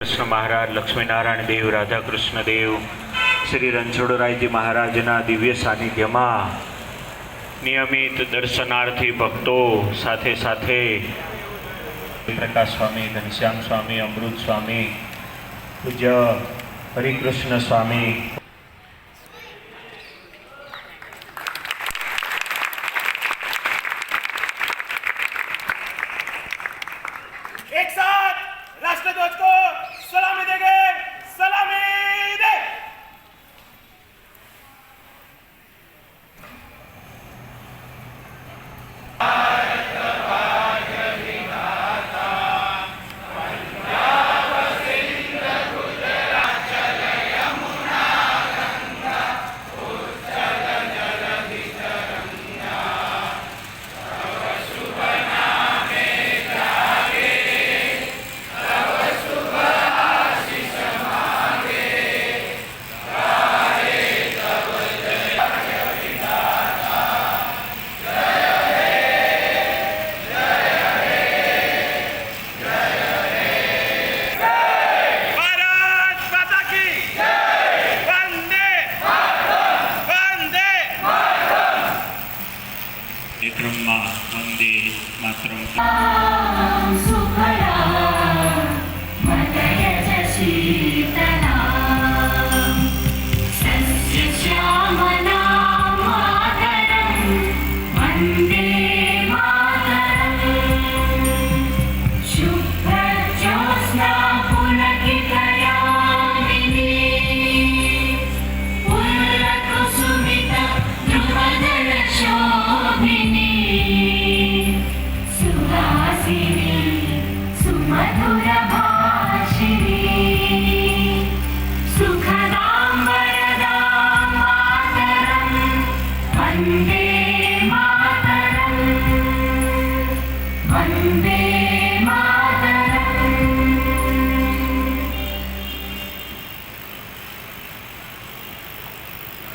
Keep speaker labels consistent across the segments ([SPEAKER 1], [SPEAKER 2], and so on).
[SPEAKER 1] કૃષ્ણ મહારાજ, લક્ષ્મીનારાયણ દેવ રાધા કૃષ્ણ દેવ, શ્રી રણછોડરાયજી મહારાજના દિવ્ય સાનિધ્યમાં નિયમિત દર્શનાર્થી ભક્તો સાથે સાથે પ્રકાશ સ્વામી, ઘનશ્યામ સ્વામી, અમૃત સ્વામી, પૂજ્ય હરિકૃષ્ણ સ્વામી.
[SPEAKER 2] એક સાથ! राष्ट्रध्वज को सलामी देंगे सलामी।
[SPEAKER 3] มาวันดีมาตรงกั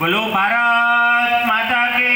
[SPEAKER 1] બોલો ભારત માતા કે